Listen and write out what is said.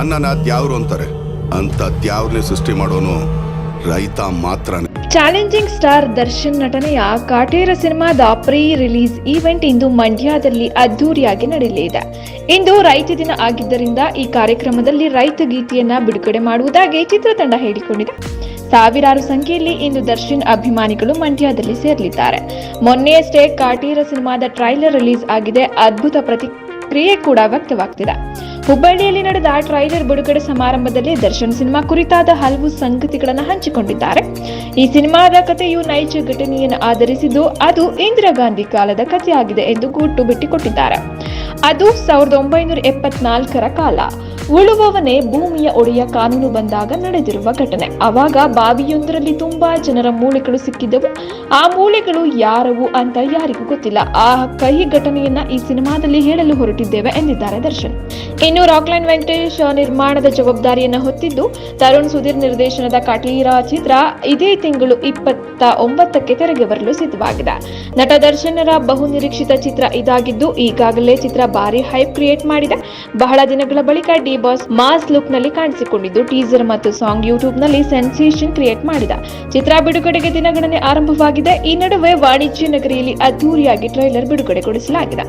ಅನ್ನನ ದ್ಯಾವ್ರು ಅಂತಾರೆ? ಅಂತ ದ್ಯಾವ್ರನ್ನೇ ಸೃಷ್ಟಿ ಮಾಡೋನು ರೈತ ಮಾತ್ರನೇ. ಚಾಲೆಂಜಿಂಗ್ ಸ್ಟಾರ್ ದರ್ಶನ್ ನಟನೆಯ ಕಾಟೇರ ಸಿನಿಮಾದ ಪ್ರೀ ರಿಲೀಸ್ ಈವೆಂಟ್ ಇಂದು ಮಂಡ್ಯದಲ್ಲಿ ಅದ್ದೂರಿಯಾಗಿ ನಡೆಯಲಿದೆ. ಇಂದು ರೈತ ದಿನ ಆಗಿದ್ದರಿಂದ ಈ ಕಾರ್ಯಕ್ರಮದಲ್ಲಿ ರೈತ ಗೀತೆಯನ್ನ ಬಿಡುಗಡೆ ಮಾಡುವುದಾಗಿ ಚಿತ್ರತಂಡ ಹೇಳಿಕೊಂಡಿದೆ. ಸಾವಿರಾರು ಸಂಖ್ಯೆಯಲ್ಲಿ ಇಂದು ದರ್ಶನ್ ಅಭಿಮಾನಿಗಳು ಮಂಡ್ಯದಲ್ಲಿ ಸೇರಲಿದ್ದಾರೆ. ಮೊನ್ನೆಯಷ್ಟೇ ಕಾಟೇರ ಸಿನಿಮಾದ ಟ್ರೈಲರ್ ರಿಲೀಸ್ ಆಗಿದೆ. ಅದ್ಭುತ ಪ್ರತಿಕ್ರಿಯೆ ಕೂಡ ವ್ಯಕ್ತವಾಗ್ತಿದೆ. ಹುಬ್ಬಳ್ಳಿಯಲ್ಲಿ ನಡೆದ ಟ್ರೈಲರ್ ಬಿಡುಗಡೆ ಸಮಾರಂಭದಲ್ಲಿ ದರ್ಶನ್ ಸಿನಿಮಾ ಕುರಿತಾದ ಹಲವು ಸಂಗತಿಗಳನ್ನು ಹಂಚಿಕೊಂಡಿದ್ದಾರೆ. ಈ ಸಿನಿಮಾದ ಕಥೆಯು ನೈಜ ಘಟನೆಯನ್ನು ಆಧರಿಸಿದ್ದು, ಅದು ಇಂದಿರಾ ಗಾಂಧಿ ಕಾಲದ ಕಥೆಯಾಗಿದೆ ಎಂದು ಗುಟ್ಟು ಬಿಟ್ಟಿಕೊಟ್ಟಿದ್ದಾರೆ. ಅದು ಸಾವಿರದ ಒಂಬೈನೂರ ಎಪ್ಪತ್ನಾಲ್ಕರ ಕಾಲ. ಉಳುವವನೇ ಭೂಮಿಯ ಒಡೆಯ ಕಾನೂನು ಬಂದಾಗ ನಡೆದಿರುವ ಘಟನೆ. ಅವಾಗ ಬಾವಿಯೊಂದರಲ್ಲಿ ತುಂಬಾ ಜನರ ಮೂಳೆಗಳು ಸಿಕ್ಕಿದ್ದವು. ಆ ಮೂಳೆಗಳು ಯಾರವು ಅಂತ ಯಾರಿಗೂ ಗೊತ್ತಿಲ್ಲ. ಆ ಕಹಿ ಘಟನೆಯನ್ನ ಈ ಸಿನಿಮಾದಲ್ಲಿ ಹೇಳಲು ಹೊರಟಿದ್ದೇವೆ ಎಂದಿದ್ದಾರೆ ದರ್ಶನ್. ಇನ್ನು ರಾಕ್ಲೈನ್ ವೆಂಕಟೇಶ್ ನಿರ್ಮಾಣದ ಜವಾಬ್ದಾರಿಯನ್ನು ಹೊತ್ತಿದ್ದು, ತರುಣ್ ಸುಧೀರ್ ನಿರ್ದೇಶನದ ಕಟೀರ ಚಿತ್ರ ಇದೇ ತಿಂಗಳು ಇಪ್ಪತ್ತ ಒಂಬತ್ತಕ್ಕೆ ತೆರೆಗೆ ಬರಲು ಸಿದ್ಧವಾಗಿದೆ. ನಟ ದರ್ಶನರ ಬಹು ನಿರೀಕ್ಷಿತ ಚಿತ್ರ ಇದಾಗಿದ್ದು, ಈಗಾಗಲೇ ಚಿತ್ರ ಭಾರಿ ಹೈಪ್ ಕ್ರಿಯೇಟ್ ಮಾಡಿದೆ. ಬಹಳ ದಿನಗಳ ಬಳಿಕ ಡಿ ಬಾಸ್ ಮಾಸ್ ಲುಕ್ನಲ್ಲಿ ಕಾಣಿಸಿಕೊಂಡಿದ್ದು, ಟೀಸರ್ ಮತ್ತು ಸಾಂಗ್ ಯೂಟ್ಯೂಬ್ನಲ್ಲಿ ಸೆನ್ಸೇಷನ್ ಕ್ರಿಯೇಟ್ ಮಾಡಿದ. ಚಿತ್ರ ಬಿಡುಗಡೆಗೆ ದಿನಗಣನೆ ಆರಂಭವಾಗಿದೆ. ಈ ನಡುವೆ ವಾಣಿಜ್ಯ ನಗರಿಯಲ್ಲಿ ಅದ್ದೂರಿಯಾಗಿ ಟ್ರೈಲರ್ ಬಿಡುಗಡೆಗೊಳಿಸಲಾಗಿದೆ.